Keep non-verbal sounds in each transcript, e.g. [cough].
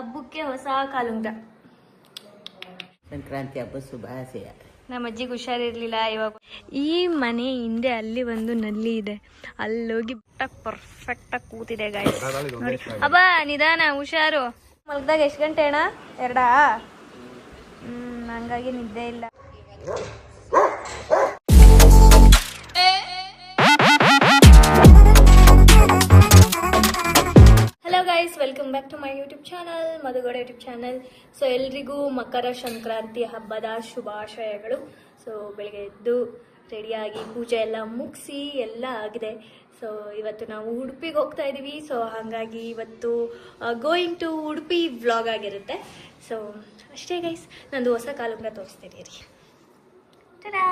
ಹಬ್ಬಕ್ಕೆ ಹೊಸ ಕಾಲುಂಗ್ರ ಸಂಕ್ರಾಂತಿ ಹಬ್ಬ ಶುಭಾಶಯ ನಮ್ಮ ಅಜ್ಜಿಗೆ ಹುಷಾರಿರ್ಲಿಲ್ಲ ಇವಾಗ ಈ ಮನೆ ಹಿಂದೆ ಅಲ್ಲಿ ಒಂದು ನಲ್ಲಿ ಇದೆ. ಅಲ್ಲೋಗಿ ಪರ್ಫೆಕ್ಟ್ ಆಗಿ ಕೂತಿದೆ ಗಾಯ ನೋಡಿ. ಅಬ್ಬ ನಿಧಾನ ಹುಷಾರು. ಮಲಗ್ದಾಗ ಎಷ್ಟು ಗಂಟೆ ಅಣ್ಣ? ಎರಡಾ? ಹ್ಮ್ ಹಂಗಾಗಿ ನಿದ್ದೆ ಇಲ್ಲ. Guys welcome back to my YouTube channel Madhu Gowda YouTube channel so ಎಲ್ರಿಗೂ ಮಕರ ಸಂಕ್ರಾಂತಿ ಹಬ್ಬದ ಶುಭಾಶಯಗಳು. ಸೊ ಬೆಳಗ್ಗೆ ಎದ್ದು ರೆಡಿಯಾಗಿ ಪೂಜೆ ಎಲ್ಲ ಮುಗಿಸಿ ಎಲ್ಲ ಆಗಿದೆ. ಸೊ ಇವತ್ತು ನಾವು ಉಡುಪಿಗೆ ಹೋಗ್ತಾ ಇದ್ದೀವಿ ಸೊ ಹಾಗಾಗಿ ಇವತ್ತು ಗೋಯಿಂಗ್ ಟು ಉಡುಪಿ ವ್ಲಾಗ್ ಆಗಿರುತ್ತೆ. ಸೊ ಅಷ್ಟೇ ಗೈಸ್ ನಂದು ಹೊಸ ಕಾಲುಂಗ ತೋರಿಸ್ತೀನಿ ರೀ. ಟಡಾ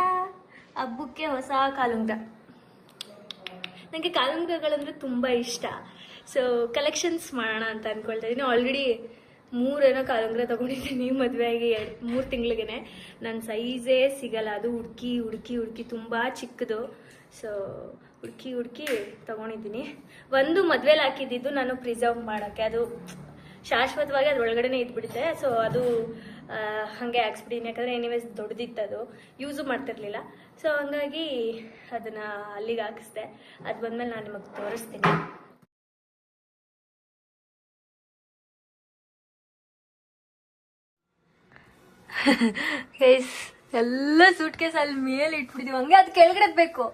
ಹಬ್ಬಕ್ಕೆ ಹೊಸ ಕಾಲುಂಗ ನನಗೆ ಕಾಲುಂಗಗಳಂದ್ರೆ ತುಂಬ ಇಷ್ಟ. ಸೊ ಕಲೆಕ್ಷನ್ಸ್ ಮಾಡೋಣ ಅಂತ ಅನ್ಕೊಳ್ತಾ ಇದ್ದೀನಿ ಆಲ್ರೆಡಿ ಮೂರೇನೋ ಕಾಲುಂಗ್ರ ತೊಗೊಂಡಿದ್ದೀನಿ ಮದುವೆಯಾಗಿ ಎರಡು, ಮೂರು ತಿಂಗಳಿಗೆ ನನ್ನ ಸೈಜೇ ಸಿಗಲ್ಲ. ಅದು ಹುಡುಕಿ ಹುಡುಕಿ ಹುಡುಕಿ ತುಂಬ ಚಿಕ್ಕದು. ಸೊ ಹುಡುಕಿ ಹುಡುಕಿ ತಗೊಂಡಿದ್ದೀನಿ. ಒಂದು ಮದುವೆಲಿ ಹಾಕಿದ್ದಿದ್ದು ನಾನು ಪ್ರಿಸರ್ವ್ ಮಾಡೋಕ್ಕೆ. ಅದು ಶಾಶ್ವತವಾಗಿ ಅದು ಒಳಗಡೆನೇ ಇದ್ಬಿಡುತ್ತೆ. ಸೊ ಅದು ಹಾಗೆ ಹಾಕ್ಸ್ಬಿಟ್ಟಿದ್ದೀನಿ ಯಾಕಂದರೆ ಎನಿವೇಸ್ ದೊಡ್ಡದಿತ್ತು ಅದು. ಯೂಸು ಮಾಡ್ತಿರ್ಲಿಲ್ಲ. ಸೊ ಹಂಗಾಗಿ ಅದನ್ನು ಅಲ್ಲಿಗೆ ಹಾಕಿಸ್ದೆ. ಅದು ಬಂದಮೇಲೆ ನಾನು ನಿಮಗೆ ತೋರಿಸ್ತೀನಿ. ಗೈಸ್ ಎಲ್ಲ ಸೂಟ್ ಕೇಸ್ ಅಲ್ಲಿ ಮೇಲೆ ಇಟ್ಬಿಟ್ಟಿದೀವಿ. ಹಂಗೆ ಅದು ಕೆಳಗಡೆ ಬೇಕು.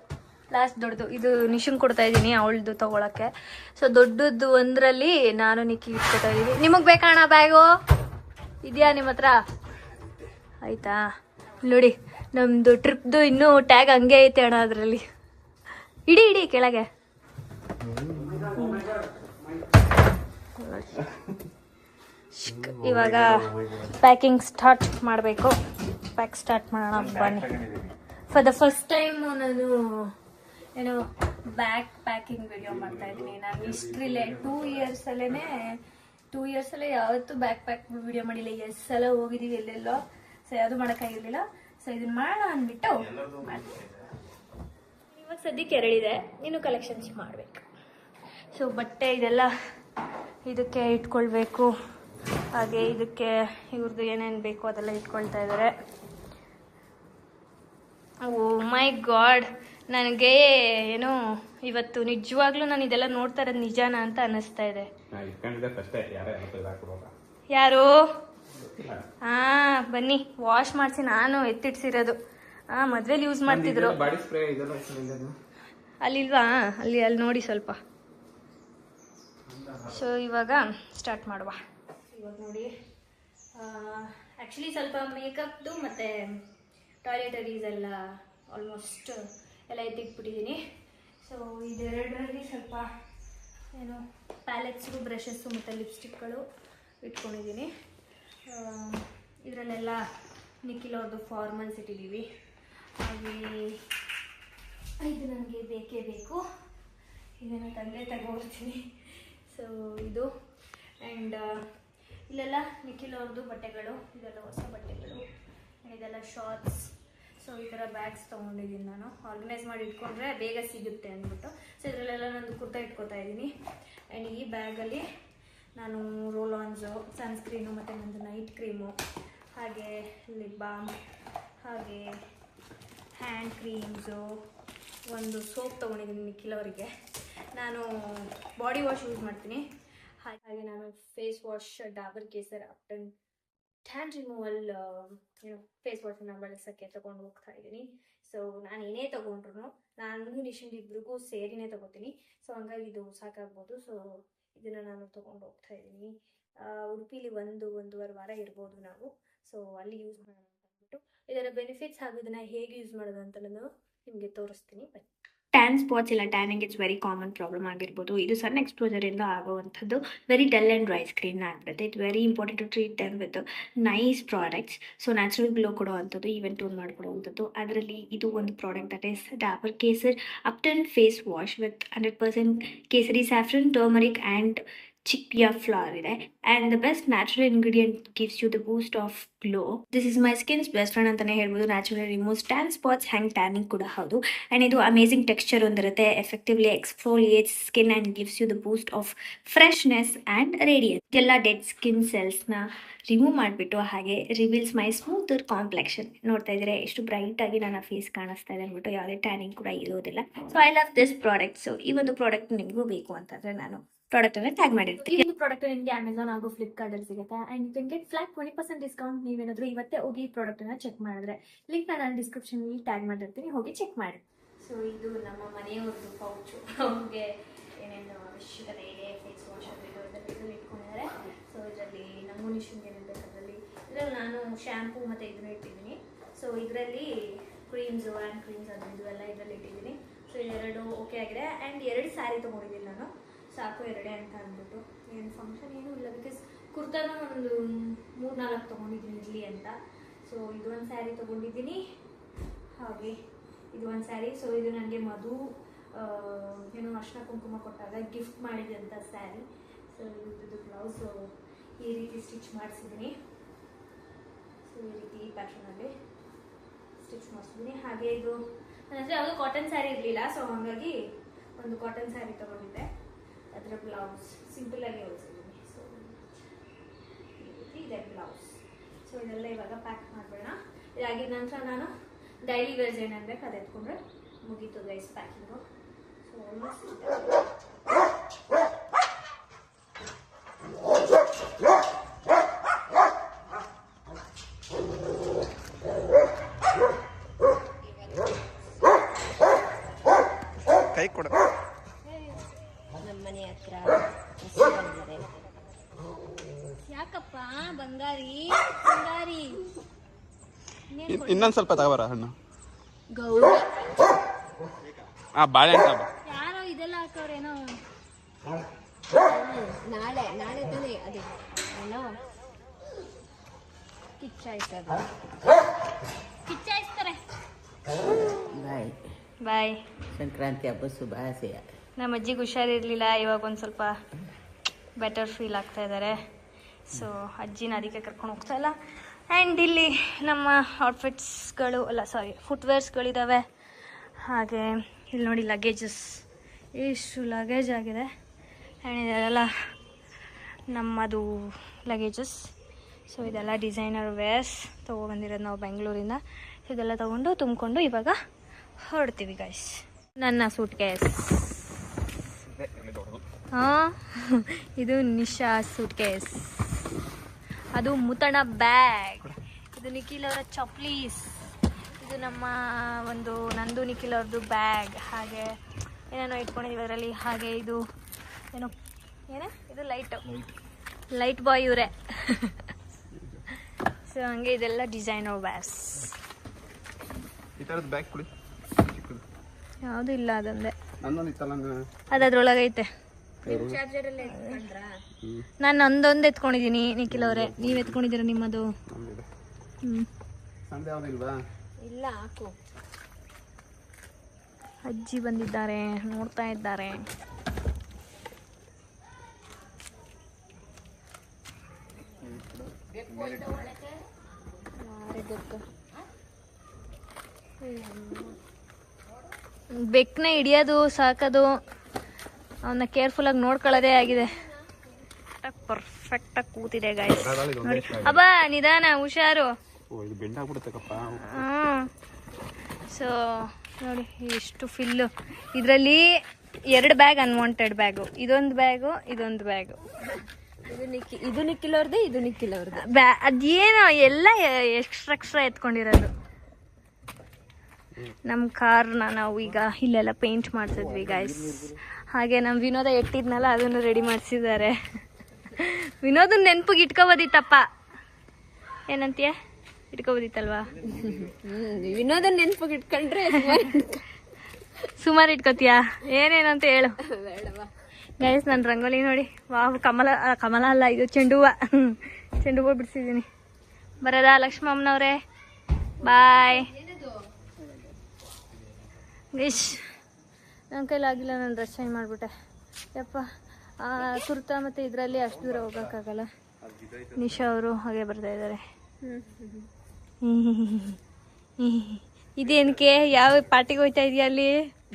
ಲಾಸ್ಟ್ ದೊಡ್ಡದು. ಇದು ನಿಶಂಗ್ ಕೊಡ್ತಾ ಇದ್ದೀನಿ, ಅವಳದು ತಗೊಳಕ್ಕೆ. ಸೊ ದೊಡ್ಡದು ಒಂದರಲ್ಲಿ ನಾನು ನಿಕ್ಕಿ ಇಟ್ಕೊತಾ ಇದ್ದೀನಿ. ನಿಮಗೆ ಬೇಕಣ್ಣ ಬ್ಯಾಗು? ಇದೆಯಾ ನಿಮ್ಮ ಹತ್ರ? ಆಯ್ತಾ? ನೋಡಿ ನಮ್ಮದು ಟ್ರಿಪ್ದು ಇನ್ನೂ ಟ್ಯಾಗ್ ಹಂಗೆ ಐತೆ ಅಣ್ಣ ಅದರಲ್ಲಿ. ಇಡಿ ಇಡಿ ಕೆಳಗೆ. ಶಿಕ್. ಇವಾಗ ಪ್ಯಾಕಿಂಗ್ ಸ್ಟಾರ್ಟ್ ಮಾಡಬೇಕು. ಪ್ಯಾಕ್ ಸ್ಟಾರ್ಟ್ ಮಾಡೋಣ ಬನ್ನಿ. ಫಾರ್ ದ ಫಸ್ಟ್ ಟೈಮ್ ನಾನು ಏನು ಬ್ಯಾಕ್ ಪ್ಯಾಕಿಂಗ್ ವಿಡಿಯೋ ಮಾಡ್ತಾ ಇದ್ದೀನಿ. ನಾನು ಹಿಸ್ಟ್ರಿಲೇ ಟೂ ಇಯರ್ಸಲ್ಲೇ ಟೂ ಇಯರ್ಸಲ್ಲೇ ಯಾವತ್ತೂ ಬ್ಯಾಕ್ ಪ್ಯಾಕ್ ವಿಡಿಯೋ ಮಾಡಿಲ್ಲ. ಎಷ್ಟು ಸಲ ಹೋಗಿದ್ದೀವಿ ಎಲ್ಲೆಲ್ಲೋ. ಸೊ ಯಾವುದು ಮಾಡೋಕ್ಕಾಗಿರ್ಲಿಲ್ಲ. ಸೊ ಇದನ್ನ ಮಾಡೋಣ ಅಂದ್ಬಿಟ್ಟು. ಇವಾಗ ಸದ್ಯಕ್ಕೆ ಎರಡಿದೆ. ಇನ್ನು ಕಲೆಕ್ಷನ್ಸ್ ಮಾಡಬೇಕು. ಸೊ ಬಟ್ಟೆ ಇದೆಲ್ಲ ಇದಕ್ಕೆ ಇಟ್ಕೊಳ್ಬೇಕು. ಹಾಗೆ ಇದಕ್ಕೆ ಇವ್ರದ್ದು ಏನೇನು ಬೇಕು ಅದೆಲ್ಲ ಇಟ್ಕೊಳ್ತಾ ಇದ್ದಾರೆ ಓ ಮೈ ಗಾಡ್ ನನಗೆ ಏನು ಇವತ್ತು ನಿಜವಾಗ್ಲೂ ನಾನು ಇದೆಲ್ಲ ನೋಡ್ತಾ ಇರೋದು ನಿಜಾನ ಅಂತ ಅನ್ನಿಸ್ತಾ ಇದೆ. ಯಾರೇ ಹಾ ಬನ್ನಿ ವಾಶ್ ಮಾಡಿಸಿ ನಾನು ಎತ್ತಿಡ್ಸಿರೋದು. ಹಾ ಮದ್ವೆಲಿ ಯೂಸ್ ಮಾಡ್ತಿದ್ರು. ಅಲ್ಲಿಲ್ವಾ? ಅಲ್ಲಿ ಅಲ್ಲಿ ನೋಡಿ ಸ್ವಲ್ಪ. ಸೊ ಇವಾಗ ಸ್ಟಾರ್ಟ್ ಮಾಡುವ. ಇವಾಗ ನೋಡಿ. ಆ್ಯಕ್ಚುಲಿ ಸ್ವಲ್ಪ ಮೇಕಪ್ದು ಮತ್ತು ಟಾಯ್ಲೆಟರೀಸ್ ಎಲ್ಲ ಆಲ್ಮೋಸ್ಟ್ ಎಲ್ಲ ಎತ್ತಿಟ್ಬಿಟ್ಟಿದ್ದೀನಿ ಸೊ ಇದೆರಡರಲ್ಲಿ ಸ್ವಲ್ಪ ಏನು ಪ್ಯಾಲೆಟ್ಸು ಬ್ರಷಸ್ಸು ಮತ್ತು ಲಿಪ್ಸ್ಟಿಕ್ಗಳು ಇಟ್ಕೊಂಡಿದ್ದೀನಿ ಇದರಲ್ಲೆಲ್ಲ ನಿಖಿಲ್ ಅವ್ರದ್ದು ಫಾರ್ಮಲ್ಸ್ ಇಟ್ಟಿದ್ದೀವಿ ಹಾಗೆ ಇದು ನನಗೆ ಬೇಕೇ ಬೇಕು. ಇದನ್ನು ತಂದೆ ತಗೊಳ್ತೀನಿ ಸೊ ಇದು. ಆ್ಯಂಡ್ ಇಲ್ಲೆಲ್ಲ ನಿಖಿಲ್ ಅವ್ರದ್ದು ಬಟ್ಟೆಗಳು, ಇದೆಲ್ಲ ಹೊಸ ಬಟ್ಟೆಗಳು ಇದೆಲ್ಲ ಶಾರ್ಟ್ಸ್ ಸೊ ಈ ಥರ ಬ್ಯಾಗ್ಸ್ ತೊಗೊಂಡಿದ್ದೀನಿ ನಾನು. ಆರ್ಗನೈಸ್ ಮಾಡಿ ಇಟ್ಕೊಂಡ್ರೆ ಬೇಗ ಸಿಗುತ್ತೆ ಅಂದ್ಬಿಟ್ಟು. ಸೊ ಇದರಲ್ಲೆಲ್ಲ ನಾನು ಕುರ್ತಾ ಇಟ್ಕೊತಾ ಇದ್ದೀನಿ. ಆ್ಯಂಡ್ ಈ ಬ್ಯಾಗಲ್ಲಿ ನಾನು ರೋಲ್ ಆನ್ಸು ಸನ್ಸ್ಕ್ರೀನು ಮತ್ತು ನಂದು ನೈಟ್ ಕ್ರೀಮು ಹಾಗೆ ಲಿಪ್ ಬಾಮ್ ಹಾಗೆ ಹ್ಯಾಂಡ್ ಕ್ರೀಮ್ಸು ಒಂದು ಸೋಪ್ ತೊಗೊಂಡಿದ್ದೀನಿ ನಿಖಿಲ್ ಅವರಿಗೆ. ನಾನು ಬಾಡಿ ವಾಶ್ ಯೂಸ್ ಮಾಡ್ತೀನಿ. ಹಾಗೆ ನಾನು face wash Dabur Kesar Ubtan tan removal ಏನು ಫೇಸ್ ವಾಶನ್ನು ಬಳಸೋಕ್ಕೆ ತೊಗೊಂಡು ಹೋಗ್ತಾ ಇದ್ದೀನಿ. ಸೊ ನಾನು ಏನೇ ತೊಗೊಂಡ್ರು ನಾನು ನಿಶಿಂಗ್ ಇಬ್ರಿಗೂ ಸೇರಿನೇ ತೊಗೋತೀನಿ. ಸೊ ಹಂಗಾಗಿ ಇದು ಸಾಕಾಗ್ಬೋದು. ಸೊ ಇದನ್ನು ನಾನು ತೊಗೊಂಡು ಹೋಗ್ತಾ ಇದ್ದೀನಿ. ಉಡುಪಿಲಿ ಒಂದು, ಒಂದೂವರೆ ವಾರ ಇರ್ಬೋದು ನಾವು. ಸೊ ಅಲ್ಲಿ ಯೂಸ್ ಮಾಡೋಣ ಅಂತ ಇದರ ಬೆನಿಫಿಟ್ಸ್ ಹಾಗೂ ಇದನ್ನು ಹೇಗೆ ಯೂಸ್ ಮಾಡೋದು ಅಂತ ನಾನು ನಿಮಗೆ ತೋರಿಸ್ತೀನಿ. ಬನ್ನಿ ಟ್ಯಾನ್ ಸ್ಪಾಟ್ಸ್ ಇಲ್ಲ tanning it's very common problem ಆಗಿರ್ಬೋದು. ಇದು ಸಣ್ಣ ಎಕ್ಸ್ಪೋಜರಿಂದ ಆಗುವಂಥದ್ದು very dull and dry screen ಆಗಿರುತ್ತೆ it very important to treat them with nice products so natural glow ಕೊಡುವಂಥದ್ದು ಈವೆಂಟ್ ಟೂನ್ ಮಾಡಿಕೊಡುವಂಥದ್ದು. ಅದರಲ್ಲಿ ಇದು ಒಂದು product that is Dabur Kesar Ubtan face wash with hundred percent kesari saffron turmeric and chickpea ide ಇದೆ. And the best natural ingredient gives you the boost of glow this is my skin's best friend ಅಂತಲೇ ಹೇಳ್ಬೋದು. Natural removes tan spots and tanning ಕೂಡ ಹೌದು. And ಇದು amazing texture ಒಂದಿರುತ್ತೆ. Effectively exfoliates skin and gives you the boost of freshness and radiance ಎಲ್ಲ dead skin ಸೆಲ್ಸ್ನ remove ಮಾಡಿಬಿಟ್ಟು ಹಾಗೆ reveals ಮೈ smoother complexion ನೋಡ್ತಾ ಇದ್ರೆ ಎಷ್ಟು ಬ್ರೈಟ್ ಆಗಿ ನನ್ನ ಫೇಸ್ ಕಾಣಿಸ್ತಾ ಇದೆ ಅಂದ್ಬಿಟ್ಟು ಯಾವುದೇ ಟ್ಯಾನಿಂಗ್ ಕೂಡ ಇರೋದಿಲ್ಲ. So I love this product so ಈ ಒಂದು ಪ್ರಾಡಕ್ಟ್ ನಿಮಗೂ ಬೇಕು ಅಂತಂದರೆ ನಾನು ಪ್ರಾಡಕ್ಟನ್ನು ಟ್ಯಾಗ್ ಮಾಡಿರ್ತೀವಿ. ಈ ಒಂದು ಪ್ರಾಡಕ್ಟ್ ನಿಮಗೆ ಅಮೆಝಾನ್ ಹಾಗೂ ಫ್ಲಿಪ್ಕಾರ್ಟ್ ಅಲ್ಲಿ ಸಿಗುತ್ತೆ. And you can get flat twenty percent discount ನೀವೇನಾದ್ರೂ ಇವತ್ತೇ ಹೋಗಿ ಈ ಪ್ರಾಡಕ್ಟ್ ಅನ್ನ ಚೆಕ್ ಮಾಡಿದ್ರೆ ಲಿಂಕ್ ನಾನು ಡಿಸ್ಕ್ರಿಪ್ಷನ್ ಅಲ್ಲಿ ಟ್ಯಾಗ್ ಮಾಡಿರ್ತೀನಿ ಹೋಗಿ ಚೆಕ್ ಮಾಡಿ. ಸೊ ಇದು ನಮ್ಮ ಮನೆಯವ್ರದ್ದು ಪೌಚು ಅವ್ರಿಗೆ ಏನೇನು ಅವಶ್ಯಕತೆ ಇದೆ ಫೇಸ್ ವಾಶ್ ಇದ್ರಲ್ಲಿ ಇಟ್ಕೊಂಡಿದ್ದಾರೆ. ಸೊ ಇದರಲ್ಲಿ ನಮ್ಮ ನಿಶುಂಗೆ ಏನೇನು ಬೇಕು ಅದರಲ್ಲಿ. ಇದರಲ್ಲಿ ನಾನು ಶ್ಯಾಂಪು ಮತ್ತು ಇದನ್ನ ಇಟ್ಟಿದ್ದೀನಿ. ಸೊ ಇದರಲ್ಲಿ ಕ್ರೀಮ್ಸು ಆ್ಯಂಡ್ ಕ್ರೀಮ್ಸ್ ಅದು ಇದು ಎಲ್ಲ ಇದರಲ್ಲಿ ಇಟ್ಟಿದ್ದೀನಿ. ಸೊ ಎರಡು ಓಕೆ ಆಗಿದೆ. ಆ್ಯಂಡ್ ಎರಡು ಸ್ಯಾರಿ ತೊಗೊಂಡಿದ್ದೀನಿ ನಾನು. ಸಾಕು ಎರಡೇ ಅಂತ ಅಂದ್ಬಿಟ್ಟು. ಏನು ಫಂಕ್ಷನ್ ಏನೂ ಇಲ್ಲ ಬಿಕಾಸ್ ಕುರ್ತಾನ ಒಂದು ಮೂರು ನಾಲ್ಕು ತೊಗೊಂಡಿದ್ದೀನಿ ಇರಲಿ ಅಂತ. ಸೊ ಇದು ಒಂದು ಸ್ಯಾರಿ ತೊಗೊಂಡಿದ್ದೀನಿ. ಹಾಗೆ, ಇದು ಒಂದು ಸ್ಯಾರಿ ಸೊ ಇದು ನನಗೆ ಮಧು ಏನು ಅರ್ಶನ ಕುಂಕುಮ ಕೊಟ್ಟಾಗ ಗಿಫ್ಟ್ ಮಾಡಿದಂಥ ಸ್ಯಾರಿ ಸೊ ಇದು ಬ್ಲೌಸು ಈ ರೀತಿ ಸ್ಟಿಚ್ ಮಾಡಿಸಿದ್ದೀನಿ. ಸೊ ಈ ರೀತಿ ಈ ಪ್ಯಾಟ್ರನಲ್ಲಿ ಸ್ಟಿಚ್ ಮಾಡಿಸಿದ್ದೀನಿ. ಹಾಗೆ ಇದು, ನನ್ನ ಹತ್ರ ಕಾಟನ್ ಸ್ಯಾರಿ ಇರಲಿಲ್ಲ. ಸೊ ಹಾಗಾಗಿ ಒಂದು ಕಾಟನ್ ಸ್ಯಾರಿ ತೊಗೊಂಡಿದ್ದೆ. ಅದರ ಬ್ಲೌಸ್ ಸಿಂಪಲಾಗಿ ಹೊಲಿಸಿದ್ದೀನಿ. ಸೊ ಈ ರೀತಿ ಇದೆ ಬ್ಲೌಸ್. ಸೊ ಇದೆಲ್ಲ ಇವಾಗ ಪ್ಯಾಕ್ ಮಾಡಬೇಡ. ಇದಾಗಿದ ನಂತರ ನಾನು ಡೈಲಿ ವೇರ್ಸ್ ಏನಾಗಬೇಕು ಬೇಕು ಅದು ಎತ್ಕೊಂಡ್ರೆ ಮುಗೀತು ಗೈಸ್ ಪ್ಯಾಕಿಂಗು ಸೊ ಆಲ್ಮೋಸ್ಟ್ ಕೈ ಕೊಡ. ಇನ್ನೊಂದು ಸ್ವಲ್ಪ ತಗೋಬರ ಹಣ್ಣು. ಬಾಳೆಹಣ್ಣು ತಗೋ. ಯಾರೋ ಇದೆಲ್ಲ ಹಾಕೋರೇನೋ ನಾಳೆ ನಾಳೆ ತಾನೇ ಅದೇ. ಏನೋ? ಕಿಚ್ಚಾಯ್ತದ. ಕಿಚ್ಚಾಯಿಸ್ತಾರೆ. ಬಾಯ್. ಬಾಯ್. ಸಂಕ್ರಾಂತಿ ಹಬ್ಬ ಶುಭಾಶಯ. ನಮ್ಮ ಅಜ್ಜಿಗೆ ಹುಷಾರಿರ್ಲಿಲ್ಲ ಇವಾಗ ಒಂದು ಸ್ವಲ್ಪ ಬೆಟರ್ ಫೀಲ್ ಆಗ್ತಾ ಇದ್ದಾರೆ ಸೊ ಅಜ್ಜಿನ ಅದಕ್ಕೆ ಕರ್ಕೊಂಡು ಹೋಗ್ತಾ ಇಲ್ಲ. ಆ್ಯಂಡ್ ಇಲ್ಲಿ ನಮ್ಮ ಔಟ್ಫಿಟ್ಸ್ಗಳು ಅಲ್ಲ ಸಾರಿ ಫುಟ್ವೇರ್ಸ್ಗಳಿದ್ದಾವೆ ಹಾಗೆ ಇಲ್ಲಿ ನೋಡಿ ಲಗೇಜಸ್ ಇಷ್ಟು ಲಗೇಜ್ ಆಗಿದೆ. ಆ್ಯಂಡ್ ಇದೆಲ್ಲ ನಮ್ಮದು ಲಗೇಜಸ್ ಸೊ ಇದೆಲ್ಲ ಡಿಸೈನರ್ ವೇರ್ಸ್ ತೊಗೊಬಂದಿರೋದು ನಾವು ಬೆಂಗಳೂರಿಂದ. ಇದೆಲ್ಲ ತೊಗೊಂಡು ತುಂಬಿಕೊಂಡು ಇವಾಗ ಹೊರಡ್ತೀವಿ ಗೈಸ್ ನನ್ನ ಸೂಟ್ ಕೇಸ್ ಹಾಂ ಇದು ನಿಶಾ ಸೂಟ್ ಕೇಸ್ ಅದು ಮುತಣ ಬ್ಯಾಗ್. ಇದು ನಿಖಿಲ್ ಅವರ ಚಪ್ಲೀಸ್. ಇದು ನಮ್ಮ ಒಂದು ನಂದು ನಿಖಿಲ್ ಅವ್ರದ್ದು ಬ್ಯಾಗ್. ಹಾಗೆ ಏನೇನೋ ಇಟ್ಕೊಂಡಿದ್ದೀವಿ ಅದರಲ್ಲಿ. ಹಾಗೆ ಇದು ಏನೋ? ಏನೇ? ಇದು ಲೈಟು. ಲೈಟ್ ಬಾಯ್ ಇವರೇ. [laughs] ಸೊ ಹಂಗೆ ಇದೆಲ್ಲ ಡಿಸೈನ್ ಬ್ಯಾಗ್ಸ್ ಯಾವುದು ಇಲ್ಲ ಅದೊಂದೇ. ಅದ್ರೊಳಗೈತೆ. ನಾನು- ನಂದೊಂದು ಒಂದೊಂದು ಎತ್ಕೊಂಡಿದ್ದೀನಿ ನಿಖಿಲ್ ಅವರೇ. ನೀವು ಎತ್ಕೊಂಡಿದ್ದೀರ ನಿಮ್ಮದು? ಇಲ್ಲ ಹಾಕು. ಅಜ್ಜಿ ಬಂದಿದ್ದಾರೆ ನೋಡ್ತಾ ಇದ್ದಾರೆ. ಬೆಕ್ಕನ್ನ ಹಿಡಿಯೋದು ಸಾಕೋದು. ಅವನ್ನ ಕೇರ್ಫುಲ್ಲಾಗಿ ನೋಡ್ಕೊಳ್ಳೋದೇ ಆಗಿದೆ. ಪರ್ಫೆಕ್ಟಾಗಿ ಕೂತಿದೆ ಗಾಯ್ಸ್ ನೋಡಿ. ಅಬ್ಬ ನಿಧಾನ ಹುಷಾರು. ಸೊ ನೋಡಿ ಎಷ್ಟು ಫಿಲ್ಲು ಇದರಲ್ಲಿ ಎರಡು ಬ್ಯಾಗ್ ಅನ್ವಾಂಟೆಡ್ ಬ್ಯಾಗು ಇದೊಂದು ಬ್ಯಾಗು ಇದೊಂದು ಬ್ಯಾಗು ಇದು ನಿಕ್ಕಿ ಇದು ನಿಕ್ಕಿಲ್ಲವ್ರದ್ದು ಇದು ನಿಕ್ಕಿಲ್ಲವ್ರದ್ದು ಬ್ಯಾ ಅದೇನೋ ಎಲ್ಲ ಎಕ್ಸ್ಟ್ರಾ ಎಕ್ಸ್ಟ್ರಾ ಎತ್ಕೊಂಡಿರೋದು. ನಮ್ಮ ಕಾರ್ನ ನಾವು ಈಗ ಇಲ್ಲೆಲ್ಲ ಪೇಂಟ್ ಮಾಡ್ತಿದ್ವಿ ಗಾಯ್ಸ್ ಹಾಗೆ ನಮ್ಮ ವಿನೋದ ಎಟ್ಟಿದ್ನಲ್ಲ ಅದನ್ನು ರೆಡಿ ಮಾಡಿಸಿದ್ದಾರೆ. ವಿನೋದನ್ ನೆನ್ಪಿಗೆ ಇಟ್ಕೋಬೋದಿತ್ತಪ್ಪ. ಏನಂತೀಯ? ಇಟ್ಕೋಬೋದಿತ್ತಲ್ವಾ? ವಿನೋದ ನೆನಪಿಗೆ ಇಟ್ಕೊಂಡ್ರೆ ಸುಮಾರು ಇಟ್ಕೋತೀಯಾ? ಏನೇನಂತ ಹೇಳು. ಗಾಯ್ಸ್ ಗೈಸ್ ನನ್ನ ರಂಗೋಲಿ ನೋಡಿ. ವಾವ್ ಕಮಲ ಕಮಲ ಅಲ್ಲ ಇದು ಚೆಂಡು ಹೂವ ಚೆಂಡು ಹೂವು ಬಿಡಿಸಿದ್ದೀನಿ. ಬರೋದಾ ಲಕ್ಷ್ಮಮ್ಮನವ್ರೆ? ಬಾಯ್ ಗೈಸ್ ನನ್ನ ಕೈಲಾಗಿಲ್ಲ ನಾನು ಡ್ರೆಸ್ ಚೇಂಜ್ ಮಾಡಿಬಿಟ್ಟೆ. ಯಪ್ಪ ಆ ಕುರ್ತಾ ಮತ್ತು ಇದರಲ್ಲಿ ಅಷ್ಟು ದೂರ ಹೋಗೋಕ್ಕಾಗಲ್ಲ. ನಿಶಾ ಅವರು ಹಾಗೆ ಬರ್ತಾ ಇದ್ದಾರೆ. ಇದೇನಕ್ಕೆ? ಯಾವ ಪಾರ್ಟಿಗೆ ಹೋಯ್ತಾ ಇದೆಯಾ ಅಲ್ಲಿ?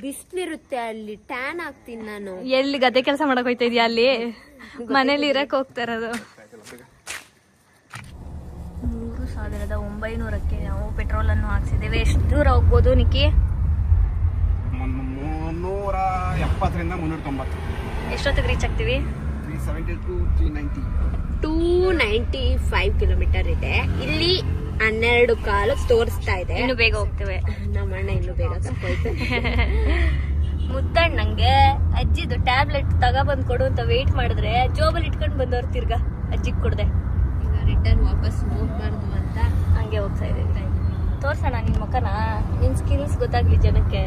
ಬಿಸ್ಲಿರುತ್ತೆ ಅಲ್ಲಿ ಟ್ಯಾನ್ ಆಗ್ತೀನಿ ನಾನು. ಎಲ್ಲಿ ಗದ್ದೆ ಕೆಲಸ ಮಾಡಕ್ ಹೋಯ್ತಾ ಇದೆಯಾ ಅಲ್ಲಿ? ಮನೇಲಿ ಇರಕ್ ಹೋಗ್ತಾ ಇರೋದು. ಮೂರು ಸಾವಿರದ ಒಂಬೈನೂರಕ್ಕೆ ನಾವು ಪೆಟ್ರೋಲನ್ನು ಹಾಕ್ಸಿದ್ದೇವೆ. ಎಷ್ಟು ದೂರ ಹೋಗ್ಬೋದು ನಿಕ್ಕಿ? ಮುನ್ನೂರ ಎಪ್ಪತ್ತರಿಂದ ಮುನ್ನೂರ ತೊಂಬತ್ತು. ಎಷ್ಟೊತ್ತಿಗೆ ರೀಚ್ ಆಗ್ತೀವಿ? Three seventy two three ninety two ninety five kilometer ಇದೆ. ಇಲ್ಲಿ ಹನ್ನೆರಡು ಕಾಲು ತೋರಿಸ್ತಾ ಇದೆ. ಇನ್ನು ಬೇಗ ಹೋಗ್ತೇವೆ. ನಮ್ಮ ಅಣ್ಣ ಇನ್ನು ಬೇಗ ಮುದ್ದಣ್ಣಂಗೆ ಅಜ್ಜಿದು ಟ್ಯಾಬ್ಲೆಟ್ ತಗೊಬಂದು ಕೊಡು ಅಂತ ವೇಟ್ ಮಾಡಿದ್ರೆ ಜೋಬಲ್ಲಿ ಇಟ್ಕೊಂಡು ಬಂದವ್ರು ತಿರ್ಗ ಅಜ್ಜಿಗೆ ಕೊಡ್ದೆ. ಈಗ ರಿಟರ್ನ್ ವಾಪಸ್ ಹೋಗ್ಬಾರ್ದು ಅಂತ ಹಂಗೆ ಹೋಗ್ತಾ ಇದ್ದೀವಿ. ತೋರ್ಸೋಣ ನಿನ್ನ ಮುಖನ ನಿನ್ನ ಸ್ಕಿಲ್ಸ್ ಗೊತ್ತಾಗ್ಲಿ ಜನಕ್ಕೆ.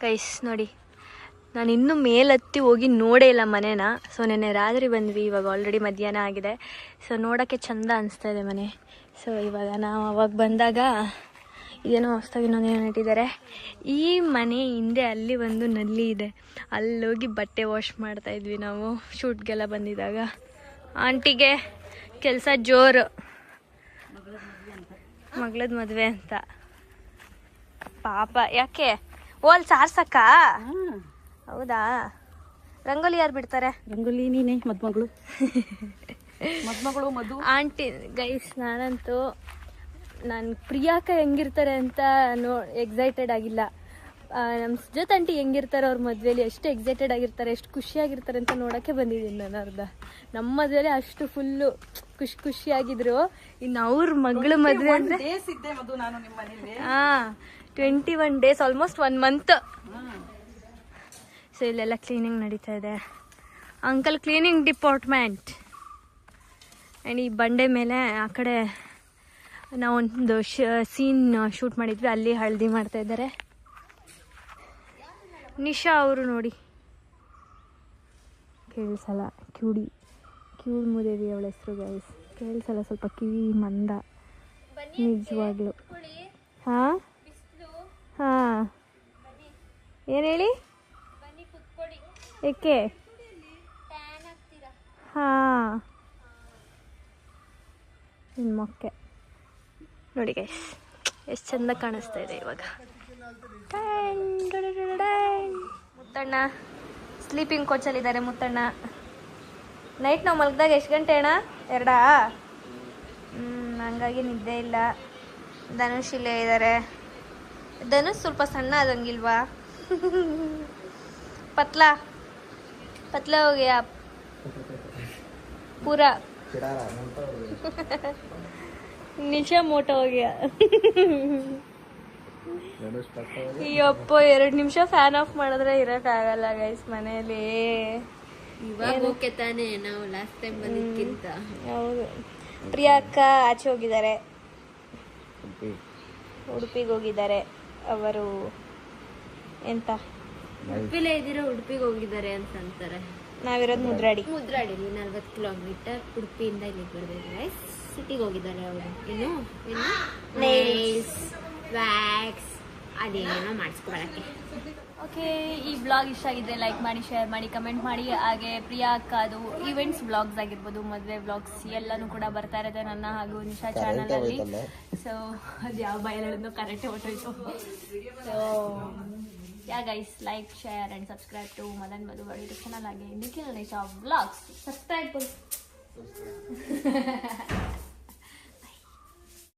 ಕೈಸ್ ನೋಡಿ. ನಾನು ಇನ್ನೂ ಮೇಲತ್ತಿ ಹೋಗಿ ನೋಡೇ ಇಲ್ಲ ಮನೇನ. ಸೊ ನೆನ್ನೆ ರಾತ್ರಿ ಬಂದ್ವಿ, ಇವಾಗ ಆಲ್ರೆಡಿ ಮಧ್ಯಾಹ್ನ ಆಗಿದೆ. ಸೊ ನೋಡೋಕ್ಕೆ ಚಂದ ಅನಿಸ್ತಾ ಇದೆ ಮನೆ. ಸೊ ಇವಾಗ ನಾವು ಅವಾಗ ಬಂದಾಗ ಇದೇನೋ ಹೊಸ್ದಾಗಿ ಇನ್ನೊಂದೇನೋ ಇಟ್ಟಿದ್ದಾರೆ ಈ ಮನೆ ಹಿಂದೆ ಅಲ್ಲಿ ಒಂದು ನಲ್ಲಿ ಇದೆ. ಅಲ್ಲೋಗಿ ಬಟ್ಟೆ ವಾಶ್ ಮಾಡ್ತಾ ಇದ್ವಿ ನಾವು. ಶೂಟ್ಗೆಲ್ಲ ಬಂದಿದ್ದಾಗ. ಆಂಟಿಗೆ ಕೆಲಸ ಜೋರು. ಮಗಳದ ಮದುವೆ ಅಂತ. ಪಾಪ, ಯಾಕೆ? ಓಲ್ ಸಾರ್ಸಕ್ಕ? ಹೌದಾ? ರಂಗೋಲಿ ಯಾರು ಬಿಡ್ತಾರೆ? ರಂಗೋಲಿ ನೀನೇ ಮದ್ಮಗಳು. [laughs] ಮದ್ಮಗಳು ಮಧು. ಆಂಟಿ ಗೈಸ್ ನಾನಂತೂ ನಾನು ಪ್ರಿಯಾಕ ಹೆಂಗಿರ್ತಾರೆ ಅಂತ ನೋ ಎಕ್ಸೈಟೆಡ್ ಆಗಿಲ್ಲ. ನಮ್ಮ ಸುಜಾತ್ ಆಂಟಿ ಹೆಂಗಿರ್ತಾರೆ ಅವ್ರ ಮದುವೆಲಿ ಎಷ್ಟು ಎಕ್ಸೈಟೆಡ್ ಆಗಿರ್ತಾರೆ ಎಷ್ಟು ಖುಷಿಯಾಗಿರ್ತಾರೆ ಅಂತ ನೋಡೋಕ್ಕೆ ಬಂದಿದ್ದೀನಿ ನಾನು ಅರ್ಧ. ನಮ್ಮ ಮದುವೆಲಿ ಅಷ್ಟು ಫುಲ್ಲು ಖುಷಿ ಖುಷಿಯಾಗಿದ್ರು. ಇನ್ನು ಅವ್ರ ಮಗಳ ಮದುವೆ ಅಂದರೆ ಹಾಂ twenty one days almost one month so ಇಲ್ಲೆಲ್ಲ ಕ್ಲೀನಿಂಗ್ ನಡೀತಾ ಇದೆ. ಅಂಕಲ್ ಕ್ಲೀನಿಂಗ್ ಡಿಪಾರ್ಟ್ಮೆಂಟ್ ಆ್ಯಂಡ್ ಈ ಬಂಡೆ ಮೇಲೆ ಆ ಕಡೆ ನಾವೊಂದು ಸೀನ್ ಶೂಟ್ ಮಾಡಿದ್ವಿ. ಅಲ್ಲಿ ಹಳದಿ ಮಾಡ್ತಾ ಇದ್ದಾರೆ. ನಿಶಾ ಅವರು ನೋಡಿ. ಕೇಳಿಸಲ್ಲ. ಕಿವುಡಿ ಕ್ಯೂಡ್ ಮುದೇವಿ ಅವಳ ಹೆಸರು ಗೈಸ್ ಕೇಳಿಸಲ್ಲ ಸ್ವಲ್ಪ ಕಿವಿ ಮಂದ. ನಿಜವಾಗ್ಲು. ಹಾಂ? ಹಾಂ. ಏನು ಹೇಳಿ? ಏಕೆ? ಹಾಂ. ಮೊಕ್ಕೆ. ನೋಡಿ ಗೈಸ್ ಎಷ್ಟು ಚಂದ ಕಾಣಿಸ್ತಾ ಇದೆ ಇವಾಗ. ಮುತ್ತಣ್ಣ ಡಡಡಡಡಾನ್. ಮುತ್ತಣ್ಣ ಸ್ಲೀಪಿಂಗ್ ಕೋಚಲ್ಲಿದ್ದಾರೆ ಮುತ್ತಣ್ಣ. ನೈಟ್ ನಾವು ಮಲಗಿದಾಗ ಎಷ್ಟು ಗಂಟೆ ಅಣ್ಣ? ಎರಡಾ? ಹ್ಞೂ ಹಂಗಾಗಿ ನಿದ್ದೆ ಇಲ್ಲ. ಧನುಷ್ ಇಲ್ಲೇ ಇದ್ದಾರೆ ಧನುಷ್ ಸ್ವಲ್ಪ ಸಣ್ಣ ಆದಂಗಿಲ್ವಾ? ಪತ್ಲಾ. ಪತ್ಲಾ ಹೋಗಿ ಪೂರ. ನಿಶಾ ಮೋಟ ಹೋಗಿ ಅಯ್ಯಪ್ಪ ಎರಡು ನಿಮಿಷ ಫ್ಯಾನ್ ಆಫ್ ಮಾಡಿದ್ರೆ ಇರೋಕ್ಕಾಗಲ್ಲ ಗೈಸ್ ಮನೇಲಿ ಹೌದು. ಪ್ರಿಯಾಕ್ಕ ಆಚೆ ಹೋಗಿದ್ದಾರೆ. ಉಡುಪಿಗೆ ಹೋಗಿದ್ದಾರೆ. ಅವರು ಎಂತ? ಉಡುಪಿಲೇ ಇದ್ದೀರಾ? ಉಡುಪಿಗೆ ಹೋಗಿದ್ದಾರೆ ಅಂತ ಅಂತಾರೆ. ನಾವಿರೋದು ಮುದ್ರಾಡಿ. ಮುದ್ರಾಡಿಲಿ ನಲ್ವತ್ತು ಕಿಲೋಮೀಟರ್ ಉಡುಪಿಯಿಂದ ಇಲ್ಲಿಗೆ ಬರ್ಬೇಕು. ಸಿಟಿಗೆ ಹೋಗಿದ್ದಾರೆ ಅವರು. ಇನ್ನು? ವ್ಯಾಕ್ಸ್ ಅದೇನೋ ಮಾಡಿಸ್ಕೊಳಕ್ಕೆ ಓಕೆ ಈ ಬ್ಲಾಗ್ ಇಷ್ಟ ಆಗಿದ್ರೆ ಲೈಕ್ ಮಾಡಿ ಶೇರ್ ಮಾಡಿ ಕಮೆಂಟ್ ಮಾಡಿ. ಹಾಗೆ ಪ್ರಿಯಾ ಅಕ್ಕ ಅದು ಈವೆಂಟ್ಸ್ ಬ್ಲಾಗ್ಸ್ ಆಗಿರ್ಬೋದು ಮದುವೆ ಬ್ಲಾಗ್ಸ್ ಎಲ್ಲನೂ ಕೂಡ ಬರ್ತಾ ಇರುತ್ತೆ ನನ್ನ ಹಾಗೂ ನಿಶಾ ಚಾನಲಲ್ಲಿ ಸೊ ಅದು ಯಾವ ಬಯಲೂ correct ಹೊಟ್ಟೋಯ್ತು so ya guys like share and subscribe to Madan Madhu YouTube channel ಆಗಿ ನಿಖಿಲ್ ನಿಶಾ ಬ್ಲಾಗ್ಸ್ ಸಬ್ಸ್ಕ್ರೈಬ್ [laughs]